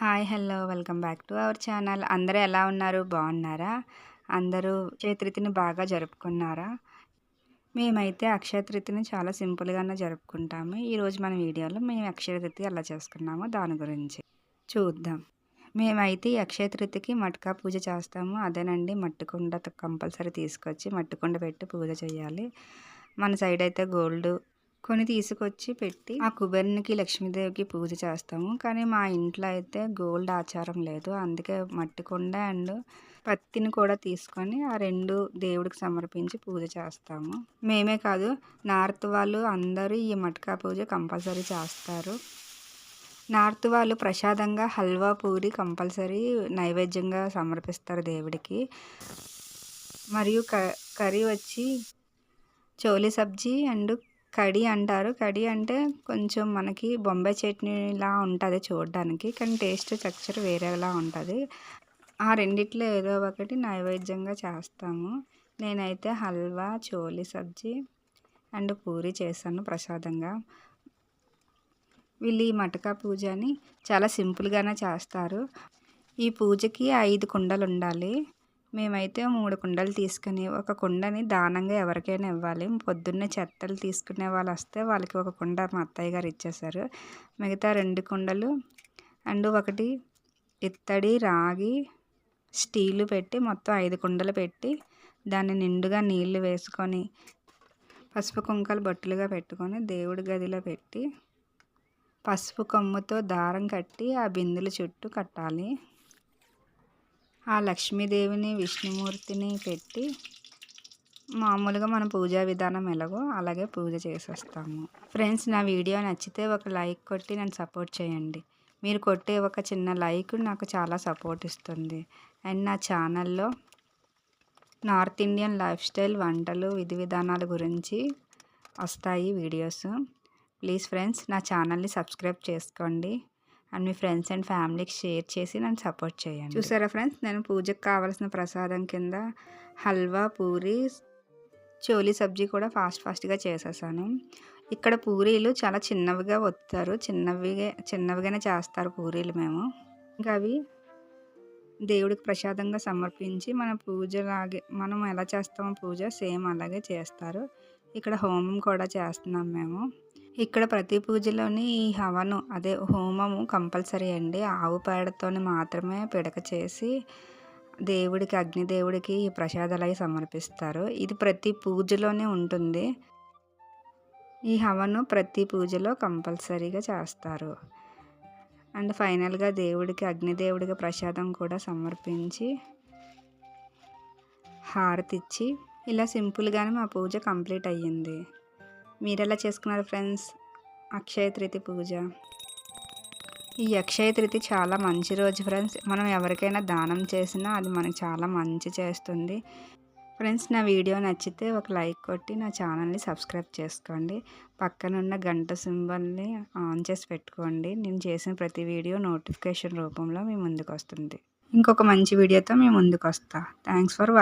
Hi hello welcome back to our channel. అందరూ ఎలా ఉన్నారు? బాగున్నారా? అందరూ అక్షయ బాగా జరుపుకున్నారా? మేమైతే అక్షయతృతిని చాలా సింపుల్గానే జరుపుకుంటాము. ఈరోజు మన వీడియోలో మేము అక్షయతృతి ఎలా చేసుకున్నామో దాని గురించి చూద్దాం. మేమైతే అక్షయతృతికి మట్కా పూజ చేస్తాము. అదేనండి మట్టుకుండ కంపల్సరీ తీసుకొచ్చి మట్టుకుండ పెట్టి పూజ చేయాలి. మన సైడ్ అయితే గోల్డ్ కొన్ని తీసుకొచ్చి పెట్టి ఆ కుబేరునికి లక్ష్మీదేవికి పూజ చేస్తాము. కానీ మా ఇంట్లో అయితే గోల్డ్ ఆచారం లేదు. అందుకే మట్టి కొండ అండ్ పత్తిని కూడా తీసుకొని ఆ రెండు దేవుడికి సమర్పించి పూజ చేస్తాము. మేమే కాదు నార్త్ వాళ్ళు అందరూ ఈ మట్కా పూజ కంపల్సరీ చేస్తారు. నార్త్ వాళ్ళు ప్రసాదంగా హల్వా పూరి కంపల్సరీ నైవేద్యంగా సమర్పిస్తారు దేవుడికి. మరియు క కర్రీ వచ్చి చోలి సబ్జీ అండ్ కడి అంటారు. కడి అంటే కొంచెం మనకి బొంబాయి చట్నీలా ఉంటుంది చూడడానికి కానీ టేస్ట్ స్ట్రక్చర్ వేరేలా ఉంటుంది. ఆ రెండిట్లో ఏదో ఒకటి నైవేద్యంగా చేస్తాము. నేనైతే హల్వా చోలి సబ్జీ అండ్ పూరి చేశాను ప్రసాదంగా. వీళ్ళు ఈ మటకా పూజని చాలా సింపుల్గానే చేస్తారు. ఈ పూజకి ఐదు కుండలు ఉండాలి మేమైతే మూడు కుండలు తీసుకుని ఒక కుండని దానంగా ఎవరికైనా ఇవ్వాలి. పొద్దున్నే చెత్తలు తీసుకునే వాళ్ళు వస్తే వాళ్ళకి ఒక కుండ మా అత్తయ్య గారు ఇచ్చేసారు మిగతా రెండు కుండలు అండ్ ఒకటి ఇత్తడి రాగి స్టీలు పెట్టి మొత్తం ఐదు కుండలు పెట్టి దాన్ని నిండుగా నీళ్ళు వేసుకొని పసుపు కుంకలు బొట్టులుగా పెట్టుకొని దేవుడి గదిలో పెట్టి పసుపు కొమ్ముతో దారం కట్టి ఆ బిందుల చుట్టూ కట్టాలి. ఆ లక్ష్మీదేవిని విష్ణుమూర్తిని పెట్టి మామూలుగా మన పూజా విధానం ఎలాగో అలాగే పూజ చేసేస్తాము. ఫ్రెండ్స్ నా వీడియో నచ్చితే ఒక లైక్ కొట్టి నన్ను సపోర్ట్ చేయండి. మీరు కొట్టే ఒక చిన్న లైక్ నాకు చాలా సపోర్ట్ ఇస్తుంది. అండ్ నా ఛానల్లో నార్త్ ఇండియన్ లైఫ్ స్టైల్ వంటలు విధి విధానాల గురించి వస్తాయి వీడియోస్. ప్లీజ్ ఫ్రెండ్స్ నా ఛానల్ని సబ్స్క్రైబ్ చేసుకోండి. అండ్ మీ ఫ్రెండ్స్ అండ్ ఫ్యామిలీకి షేర్ చేసి నన్ను సపోర్ట్ చేయండి. చూసారా ఫ్రెండ్స్? నేను పూజకు కావాల్సిన ప్రసాదం కింద హల్వా పూరి చోలీ సబ్జీ కూడా ఫాస్ట్ ఫాస్ట్గా చేసేసాను. ఇక్కడ పూరీలు చాలా చిన్నవిగా వస్తారు చిన్నవిగా చిన్నవిగానే చేస్తారు పూరీలు మేము. ఇంకా అవి దేవుడికి ప్రసాదంగా సమర్పించి మన పూజలాగే మనం ఎలా చేస్తామో పూజ సేమ్ అలాగే చేస్తారు. ఇక్కడ హోమం కూడా చేస్తున్నాం మేము. ఇక్కడ ప్రతి పూజలోని ఈ హవను అదే హోమము కంపల్సరీ అండి. ఆవు పేడతోని మాత్రమే పిడక చేసి దేవుడికి అగ్నిదేవుడికి ఈ ప్రసాదాలు అవి సమర్పిస్తారు. ఇది ప్రతి పూజలోనే ఉంటుంది. ఈ హవను ప్రతి పూజలో కంపల్సరీగా చేస్తారు. అండ్ ఫైనల్గా దేవుడికి అగ్నిదేవుడికి ప్రసాదం కూడా సమర్పించి హారతి ఇచ్చి ఇలా సింపుల్గానే మా పూజ కంప్లీట్ అయ్యింది. మీరు ఎలా చేసుకున్నారు ఫ్రెండ్స్? అక్షయ తృతి పూజ. ఈ అక్షయ తృతి చాలా మంచి రోజు ఫ్రెండ్స్. మనం ఎవరికైనా దానం చేసినా అది మనకు చాలా మంచి చేస్తుంది. ఫ్రెండ్స్ నా వీడియో నచ్చితే ఒక లైక్ కొట్టి నా ఛానల్ని సబ్స్క్రైబ్ చేసుకోండి. పక్కనున్న గంట సింబల్ని ఆన్ చేసి పెట్టుకోండి. నేను చేసిన ప్రతి వీడియో నోటిఫికేషన్ రూపంలో మీ ముందుకు వస్తుంది ఇంకొక మంచి వీడియోతో మీ ముందుకు వస్తా థ్యాంక్స్ ఫర్